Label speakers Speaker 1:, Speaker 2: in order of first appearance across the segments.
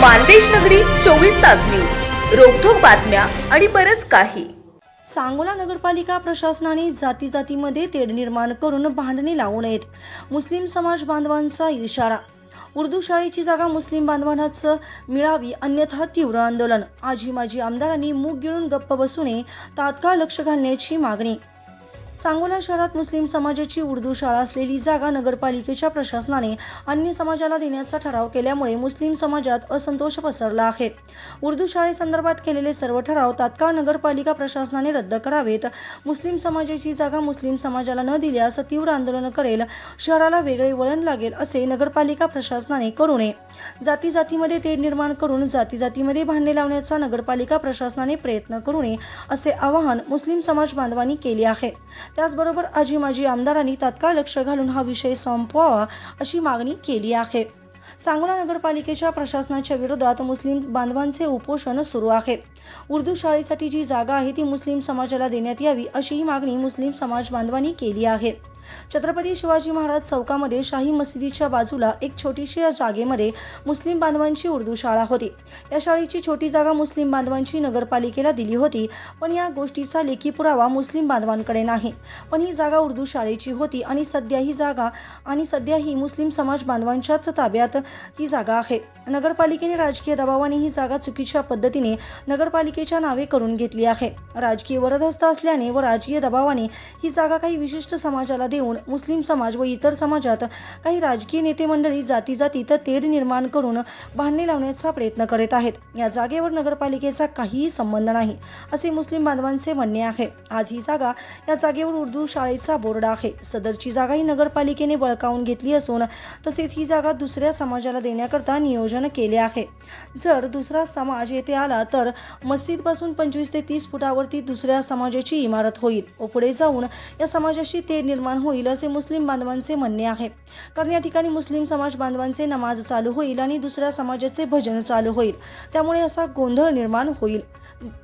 Speaker 1: मानदेश नगरी चोवीस तास न्यूज. रोखोक बातम्या आणि बरंच काही.
Speaker 2: सांगोला नगरपालिका प्रशासनाने जाती जातीमध्ये तेढ निर्माण करून भांडणे लावू नयेत. मुस्लिम समाज बांधवांचा इशारा उर्दू शाळेची जागा मुस्लिम बांधवांनाच मिळावी अन्यथा तीव्र आंदोलन. आजी माजी आमदारांनी मूग गिळून गप्प बसू नये तात्काळ लक्ष घालण्याची मागणी सांगोला शहरात मुस्लिम समाजाची उर्दू शाळा असलेली जागा नगरपालिकेच्या प्रशासनाने अन्य समाजाला देण्याचा ठराव केल्यामुळे मुस्लिम समाजात असंतोष पसरला आहे. उर्दू शाळेसंदर्भात केलेले सर्व ठराव तात्काळ नगरपालिका प्रशासनाने रद्द करावेत. मुस्लिम समाजाची जागा मुस्लिम समाजाला न दिल्यास तीव्र आंदोलन करेल. शहराला वेगळे वळण लागेल असे नगरपालिका प्रशासनाने करू नये. जाती जातीमध्ये तेढ निर्माण करून जाती जातीमध्ये भांडणे लावण्याचा नगरपालिका प्रशासनाने प्रयत्न करू नये असे आवाहन मुस्लिम समाज बांधवांनी केले आहे. त्याचबरोबर आजी माजी आमदारांनी तात्काळ लक्ष घालून हा विषय संपवावा अशी मागणी केली आहे. सांगोला नगरपालिकेच्या प्रशासनाच्या विरोधात मुस्लिम बांधवांचे उपोषण सुरू आहे. उर्दू शाळेसाठी जी जागा आहे ती मुस्लिम समाजाला देण्यात यावी अशी ही मागणी मुस्लिम समाज बांधवांनी केली आहे. छत्रपती शिवाजी महाराज चौकामध्ये शाही मशिदीच्या बाजूला एक छोटीशी जागेमध्ये मुस्लिम बांधवांची उर्दू शाळा होती. या शाळेची छोटी जागा मुस्लिम बांधवांची नगरपालिकेला दिली होती पण या गोष्टीचा लेखी पुरावा मुस्लिम बांधवांकडे नाही. पण ही जागा उर्दू शाळेची होती आणि सध्या ही जागा आणि सध्या ही मुस्लिम समाज बांधवांच्याच ताब्यात ही जागा आहे. नगरपालिकेने राजकीय दबावाने ही जागा चुकीच्या पद्धतीने नगरपालिकेच्या नावे करून घेतली आहे. राजकीय वरदहस्त असल्याने व राजकीय दबावाने ही जागा काही विशिष्ट समाजाला देऊन मुस्लिम समाज व इतर समाजात काही राजकीय नेते मंडळी जाती जातीत तेढ निर्माण करून भांडणे लावण्याचा प्रयत्न करीत आहेत. या जागेवर नगरपालिकेचा काहीही संबंध नाही असे मुस्लिम बांधवांचे म्हणणे आहे. आज ही जागा या जागेवर उर्दू शाळेचा बोर्ड आहे. सदरची जागा ही नगरपालिकेने बळकावून घेतली असून तसेच ही जागा दुसऱ्या समाजाला देण्याकरता नियोजन केले आहे. जर दुसरा समाज येथे आला तर मस्जिदपासून पंचवीस ते तीस फुटावरती दुसऱ्या समाजाची इमारत होईल व पुढे जाऊन या समाजाशी तेढ निर्माण होईल असे मुस्लिम बांधवांचे म्हणणे आहे. कारण या ठिकाणी मुस्लिम समाज बांधवांचे नमाज चालू होईल आणि दुसऱ्या समाजाचे भजन चालू होईल. त्यामुळे असा गोंधळ निर्माण होईल.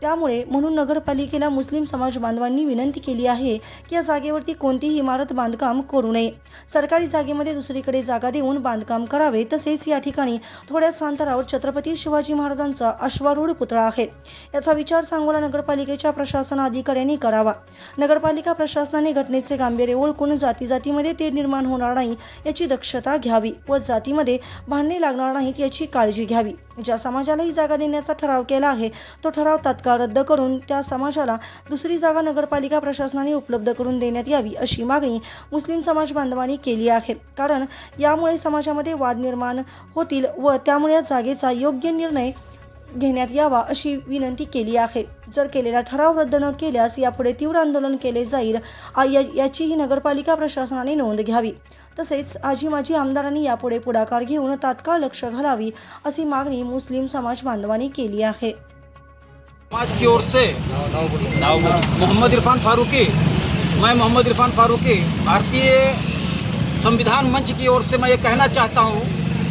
Speaker 2: त्यामुळे म्हणून नगरपालिकेला मुस्लिम समाज बांधवांनी विनंती केली आहे की या जागेवरती कोणतीही इमारत बांधकाम करू नये. सरकारी जागेमध्ये दुसरीकडे जागा देऊन बांधकाम करावे. तसेच या ठिकाणी थोड्याच अंतरावर छत्रपती शिवाजी महाराजांचा अश्वारूढ पुतळा आहे. याचा विचार सांगोला नगरपालिकेच्या प्रशासन अधिकाऱ्यांनी करावा. नगरपालिका प्रशासनाने घटनेचे गांभीर्य ओळखून जाती जातीमध्ये तेढ निर्माण होणार नाही याची दक्षता घ्यावी व जातीमध्ये भांडणे लागणार नाहीत याची काळजी घ्यावी. ज्या समाजाला ही जागा देण्याचा ठराव केला आहे तो ठराव तात्काळ रद्द करून त्या समाजाला दुसरी जागा नगरपालिका प्रशासनाने उपलब्ध करून देण्यात यावी अशी मागणी मुस्लिम समाज बांधवांनी केली आहे. कारण यामुळे समाजामध्ये वाद निर्माण होतील व त्यामुळे या जागेचा योग्य निर्णय घेण्यात यावा अशी विनंती केली आहे. जर केलेला ठराव रद्द न केल्यास यापुढे तीव्र आंदोलन केले जाईल या- याचीही नगरपालिका प्रशासनाने नोंद घ्यावी. तसेच आजी माजी आमदारांनी यापुढे पुढाकार घेऊन तात्काळ लक्ष घालावी अशी मागणी मुस्लिम समाज बांधवांनी केली आहे.
Speaker 3: समाज की ओर से मोहम्मद इरफान फारूकी मैं मोहम्मद इरफान फारूकी भारतीय संविधान मंच की ओर से मैं ये कहना चाहता हूँ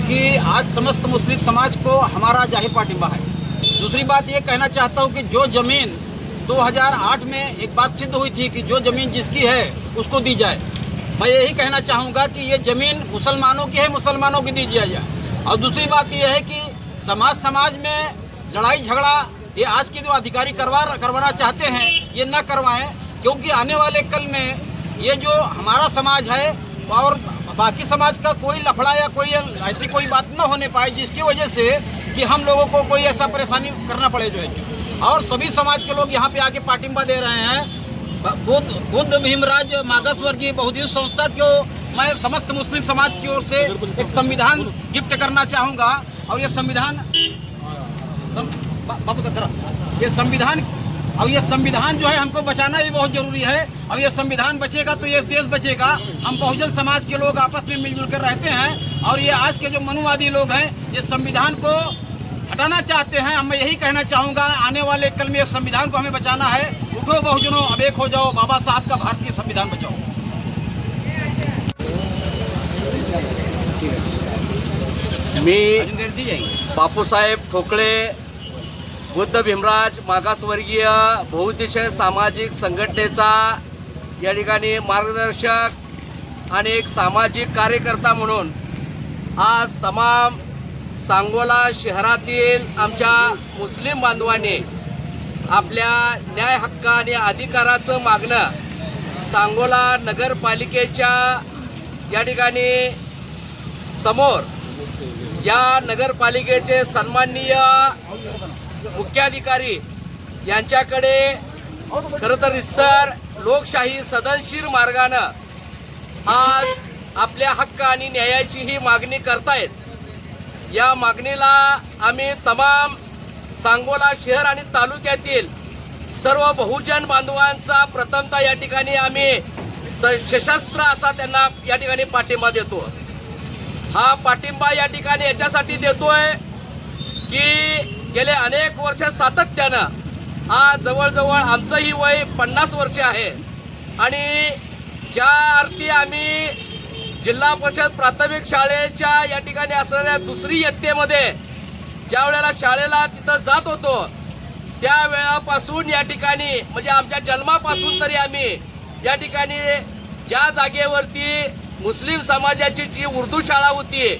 Speaker 3: कि आज समस्त मुस्लिम समाज को हमारा ज़ाहिर पाटिंबा है। दूसरी बात ये कहना चाहता हूँ कि जो ज़मीन 2008 में एक बात सिद्ध हुई थी कि जो ज़मीन जिसकी है, उसको दी जाए। मैं यही कहना चाहूँगा कि ये ज़मीन मुसलमानों की है, मुसलमानों की दी जाए। और दूसरी बात यह है कि समाज समाज में लड़ाई झगड़ा ये आज के जो अधिकारी करवा करवाना चाहते हैं, ये न करवाएँ, क्योंकि आने वाले कल में ये जो हमारा समाज है, और बाकी समाज का कोई लफड़ा या कोई ऐसी कोई बात न होने पाए जिसकी वजह से कि हम लोगों को कोई ऐसा परेशानी करना पड़े जो है। कि। और सभी समाज के लोग यहाँ पे आके पाटिंबा दे रहे हैं। बुद्ध बुद्ध भीमराज मागस वर्गीय बहुदिन संस्था को मैं समस्त मुस्लिम समाज की ओर से एक संविधान गिफ्ट करना चाहूँगा। और ये संविधान बाबू ये संविधान अब ये संविधान जो है हमको बचाना भी बहुत ज़रूरी है। अब ये संविधान बचेगा तो ये देश बचेगा। हम बहुजन समाज के लोग आपस में मिलजुल कर रहते हैं और ये आज के जो मनुवादी लोग हैं ये संविधान को हटाना चाहते हैं। मैं यही कहना चाहूँगा आने वाले कल में संविधान को हमें बचाना है। उठो बहुजनों अब एक हो जाओ बाबा साहब का भारतीय संविधान बचाओ।
Speaker 4: मी
Speaker 3: जाएँगे
Speaker 4: बापूसाहेब ठोकळे बुद्ध भीमराज मागासवर्गीय बहुउद्देशीय सामाजिक संघटनेचा या ठिकाणी मार्गदर्शक आणि एक सामाजिक कार्यकर्ता म्हणून आज तमाम सांगोला शहरातील आमच्या मुस्लिम बांधवांनी आपल्या न्याय हक्क आणि अधिकाराचं मागणं सांगोला नगरपालिकेच्या या ठिकाणी समोर या नगरपालिकेचे सन्माननीय मुख्याधिकारी यांच्याकडे खरं तर रिसर लोकशाही सदनशीर मार्गानं आज आपल्या हक्क आणि न्यायाची ही मागणी करतायत. या मागणीला आम्ही तमाम सांगोला शहर आणि तालुक्यातील सर्व बहुजन बांधवांचा प्रथमतः या ठिकाणी आम्ही स- सशस्त्र असा त्यांना या ठिकाणी पाठिंबा देतो. हा पाठिंबा या ठिकाणी याच्यासाठी देतोय की गेले अनेक वर्ष सातत्यानं आज जवळजवळ आमचंही वय पन्नास वर्ष आहे. आणि ज्या अर्थी आम्ही जिल्हा परिषद प्राथमिक शाळेच्या या ठिकाणी असणाऱ्या दुसरी इयत्तेमध्ये ज्या वेळेला शाळेला तिथं जात होतो त्या वेळापासून या ठिकाणी म्हणजे आमच्या जन्मापासून तरी आम्ही या ठिकाणी ज्या जागेवरती मुस्लिम समाजाची जी उर्दू शाळा होती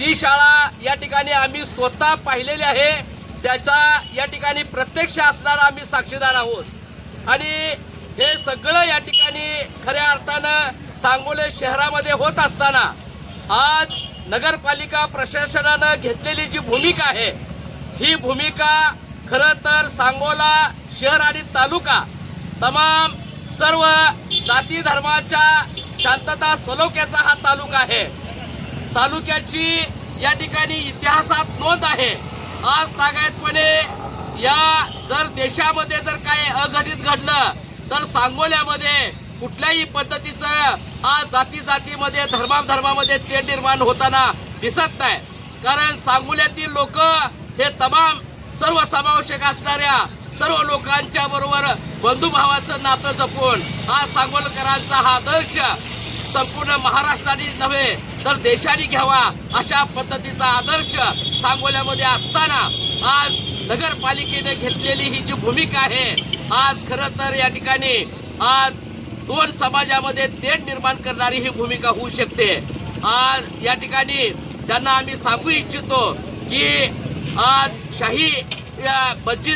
Speaker 4: ती शाळा या ठिकाणी आम्ही स्वतः पाहिलेली आहे. त्याचा या ठिकाणी प्रत्यक्ष असणारा आम्ही साक्षीदार आहोत. आणि हे सगळं या ठिकाणी खऱ्या अर्थानं सांगोले शहरामध्ये होत असताना आज नगरपालिका प्रशासनानं घेतलेली जी भूमिका आहे ही भूमिका खरं तर सांगोला शहर आणि तालुका तमाम सर्व जाती धर्माच्या शांतता सलोख्याचा हा तालुका आहे. तालुक्याची या ठिकाणी इतिहासात नोंद आहे. आज या जर देशामध्ये जर काही अघटित घडलं तर सांगोल्यामध्ये कुठल्याही पद्धतीचं आज जाती जातीमध्ये धर्माधर्मामध्ये ते निर्माण होताना दिसत नाही. कारण सांगोल्यातील लोक हे तमाम सर्व समावेशक असणाऱ्या सर्व लोकांच्या बरोबर बंधुभावाचं नातं जपून हा सांगोलकरांचा हा आदर्श संपूर्ण महाराष्ट्रानेच नव्हे तर देशाने घ्यावा अशा पद्धतीचा आदर्श सांगोल्यामध्ये असताना आज नगरपालिकेने घेतलेली ही जी भूमिका आहे आज खरं तर या ठिकाणी आज दोन समाजामध्ये तेढ निर्माण करणारी ही भूमिका होऊ शकते. आज या ठिकाणी त्यांना आम्ही सांगू इच्छितो की आज शाही या बज्जी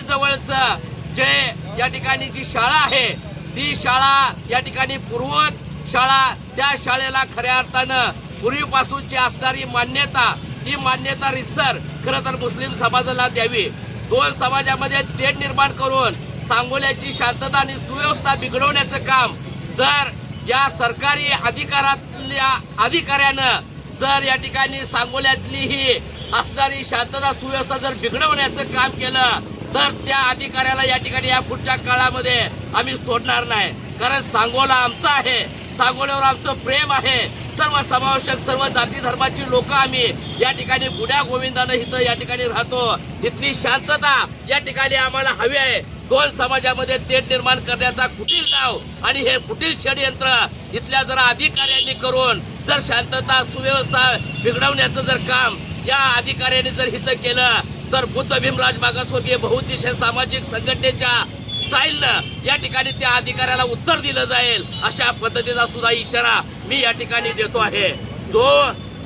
Speaker 4: जे या ठिकाणी जी शाळा आहे ती शाळा या ठिकाणी पूर्वत शाळा त्या शाळेला खऱ्या अर्थानं पूर्वीपासूनची असणारी मान्यता ही मान्यता रिसर खरं तर मुस्लिम समाजाला द्यावी. दोन समाजामध्ये तेढ निर्माण करून सांगोल्याची शांतता आणि सुव्यवस्था बिघडवण्याचं काम जर या सरकारी अधिकारातल्या अधिकाऱ्यानं जर या ठिकाणी सांगोल्यातली ही असणारी शांतता सुव्यवस्था जर बिघडवण्याचं काम केलं तर त्या अधिकाऱ्याला या ठिकाणी या पुढच्या काळामध्ये आम्ही सोडणार नाही. कारण सांगोला आमचा आहे. सांगोल्यावर आमचं प्रेम आहे. सर्व समावेशक सर्व जाती धर्माची लोक आम्ही या ठिकाणी गुड्या गोविंदानं इथं या ठिकाणी राहतो. इथली शांतता या ठिकाणी आम्हाला हवी आहे. दोन समाजामध्ये तेढ निर्माण करण्याचा कुटील डाव आणि हे कुटील षडयंत्र इथल्या जर अधिकाऱ्यांनी करून जर शांतता सुव्यवस्था बिघडवण्याचं जर काम या अधिकाऱ्यांनी जर हिथं केलं तर बुद्ध भीमराज मागासवर्गीय बहुउद्देशीय सामाजिक संघटनेच्या स्टाईलनं या ठिकाणी त्या अधिकाऱ्याला उत्तर दिलं जाईल अशा पद्धतीचा सुद्धा इशारा मी या ठिकाणी देतो आहे जो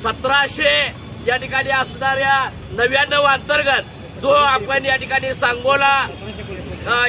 Speaker 4: सतराशे या ठिकाणी असणाऱ्या नव्याण्णव अंतर्गत जो आपण या ठिकाणी सांगोला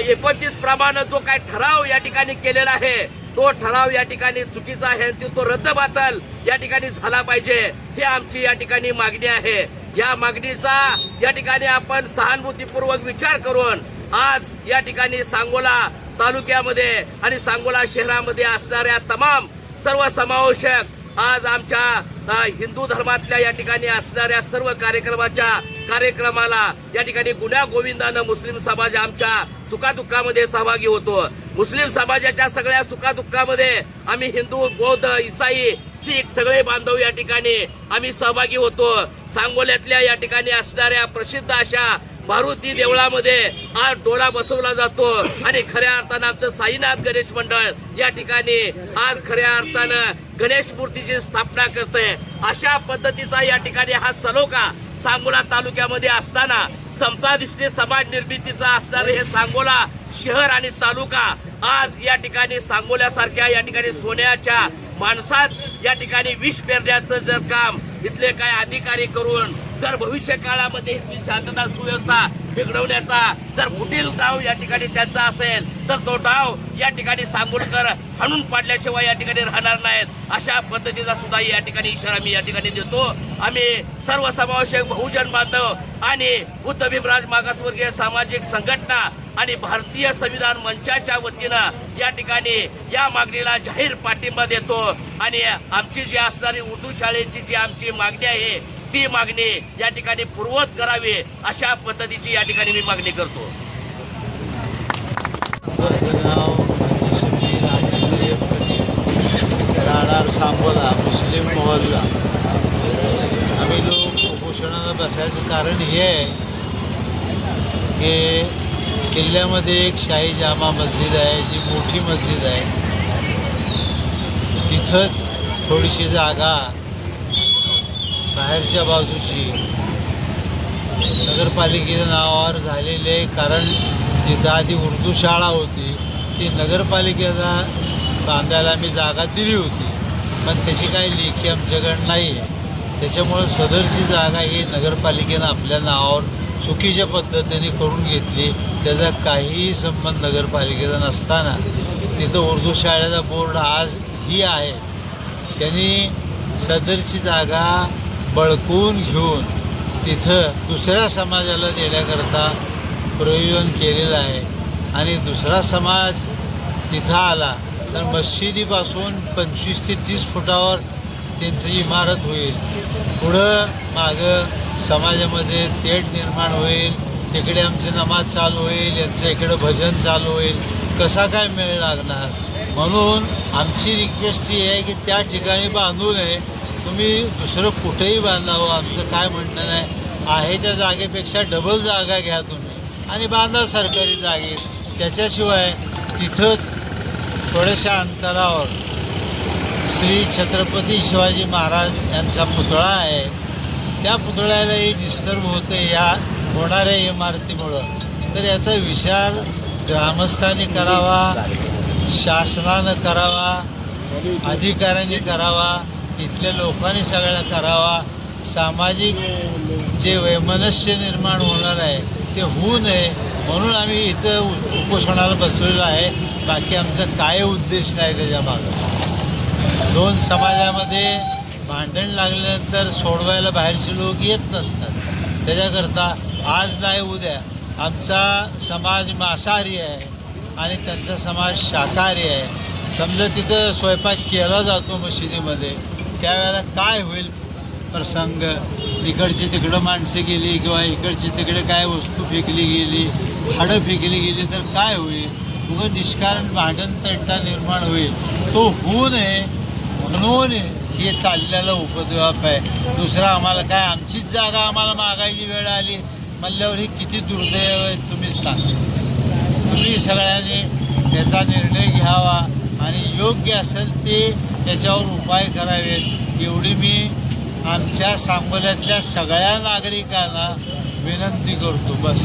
Speaker 4: एकोणतीस प्रमाणे जो काय ठराव या ठिकाणी केलेला आहे तो ठराव या ठिकाणी चुकीचा आहे तो- रद्दबातल या ठिकाणी झाला पाहिजे ही आमची या ठिकाणी मागणी आहे या मागणीचा या ठिकाणी आपण सहानुभूतीपूर्वक विचार करून आज या ठिकाणी सांगोला तालुक्यामध्ये आणि सांगोला शहरामध्ये असणाऱ्या तमाम सर्व समावेशक आज आमच्या हिंदू धर्मातल्या या ठिकाणी असणाऱ्या सर्व कार्यक्रमाच्या कार्यक्रमाला या ठिकाणी गुन्हा गोविंदानं मुस्लिम समाज आमच्या सुखादुःखामध्ये सहभागी होतो. मुस्लिम समाजाच्या सगळ्या सुखादुःखामध्ये आम्ही हिंदू बौद्ध इसाई शीख सगळे बांधव या ठिकाणी आम्ही सहभागी होतो. सांगोल्यातल्या या ठिकाणी असणाऱ्या प्रसिद्ध अशा मारुती देवळामध्ये आज डोळा बसवला जातो. आणि खऱ्या अर्थानं आमचं साईनाथ गणेश मंडळ या ठिकाणी आज खऱ्या अर्थानं गणेश मूर्तीची स्थापना करते अशा पद्धतीचा या ठिकाणी हा सलोखा सांगोला तालुक्यामध्ये असताना समता दिसते समाज निर्मितीचा असणारे हे सांगोला शहर आणि तालुका आज या ठिकाणी सांगोल्यासारख्या या ठिकाणी सोन्याच्या माणसात या ठिकाणी विष पेरण्याचं जर काम इथले काय अधिकारी करून जर भविष्य काळामध्ये शांतता सुव्यवस्था बिघडवण्याचा जर कुठील डाव या ठिकाणी त्यांचा असेल तर तो डाव या ठिकाणी सांगोडकर हाणून पाडल्याशिवाय या ठिकाणी राहणार नाहीत. अशा पद्धतीचा सुद्धा या ठिकाणी इशारा मी या ठिकाणी देतो. आम्ही सर्वसमावेशक बहुजन बांधव आणि बुद्ध भीमराज मागासवर्गीय सामाजिक संघटना आणि भारतीय संविधान मंचाच्या वतीनं या ठिकाणी या मागणीला जाहीर पाठिंबा देतो. आणि आमची जी असणारी उर्दू शाळेची जी आमची मागणी आहे ती मागणी या ठिकाणी पूर्वत करावी अशा पद्धतीची या ठिकाणी मी मागणी करतो.
Speaker 5: राहणार सांगोला मुस्लिम मोहल्ला आम्ही लोक उपोषणाला बसायचं कारण हे आहे की किल्ल्यामध्ये एक शाही जामा मस्जिद आहे जी मोठी मस्जिद आहे. तिथंच थोडीशी जागा बाहेरच्या बाजूची नगरपालिकेच्या नावावर झालेले कारण जिथं आधी उर्दू शाळा होती. ती नगरपालिकेला बांधायला मी जागा दिली होती. पण त्याची काही लेखी आमच्याकडं नाही आहे. त्याच्यामुळं सदरची जागा ही नगरपालिकेनं आपल्या नावावर चुकीच्या पद्धतीने करून घेतली. त्याचा काहीही संबंध नगरपालिकेचा नसताना तिथं उर्दू शाळेचा बोर्ड आज ही आहे. त्यांनी सदरची जागा बळकून घेऊन तिथं दुसऱ्या समाजाला देण्याकरता प्रयोजन केलेलं आहे. आणि दुसरा समाज तिथं आला तर मशिदीपासून पंचवीस ते तीस फुटावर त्यांची इमारत होईल. पुढं मागं समाजामध्ये तेढ निर्माण होईल. तिकडे आमचे नमाज चालू होईल. यांचं इकडं भजन चालू होईल. कसा काय मेळ लागणार? म्हणून आमची रिक्वेस्ट ही आहे की त्या ठिकाणी बांधू नये. तुम्ही दुसरं कुठेही बांधावं आमचं काय म्हणणं नाही. आहे त्या जागेपेक्षा डबल जागा घ्या तुम्ही. आणि बांधा सरकारी जागेत त्याच्याशिवाय तिथंच थोड्याशा अंतरावर श्री छत्रपती शिवाजी महाराज यांचा पुतळा आहे. त्या पुतळ्यालाही डिस्टर्ब होते या होणाऱ्या इमारतीमुळं. तर याचा विचार ग्रामस्थांनी करावा शासनानं करावा अधिकाऱ्यांनी करावा. इथल्या लोकांनी सगळ्या करावा. सामाजिक जे वैमनस्य निर्माण होणार आहे ते होऊ नये म्हणून आम्ही इथं उपोषणाला बसवलेलं आहे. बाकी आमचा काय उद्देश नाही त्याच्या मागं. दोन समाजामध्ये भांडण लागल्यानंतर सोडवायला बाहेरचे लोक येत नसतात. त्याच्याकरता आज नाही उद्या. आमचा समाज मांसाहारी आहे आणि त्यांचा समाज शाकाहारी आहे. समजा तिथं स्वयंपाक केला जातो मशिदीमध्ये त्यावेळेला काय होईल? प्रसंग. इकडची तिकडं माणसं गेली किंवा इकडची तिकडे काय वस्तू फेकली गेली हाडं फेकली गेली तर काय होईल? उगं निष्कारण भांडण तंटा निर्माण होईल. तो होऊ नये म्हणून हे चाललेला उपद्व्याप आहे. दुसरा आम्हाला काय आमचीच जागा आम्हाला मागायची वेळ आली. म्हणल्यावर हे किती दुर्दैव आहे तुम्हीच सांगा. तुम्ही सगळ्यांनी त्याचा निर्णय घ्यावा आणि योग्य असेल ते त्याच्यावर उपाय करावेत. एवढी मी आमच्या सांगोल्यातल्या सगळ्या नागरिकांना विनंती करतो. बस.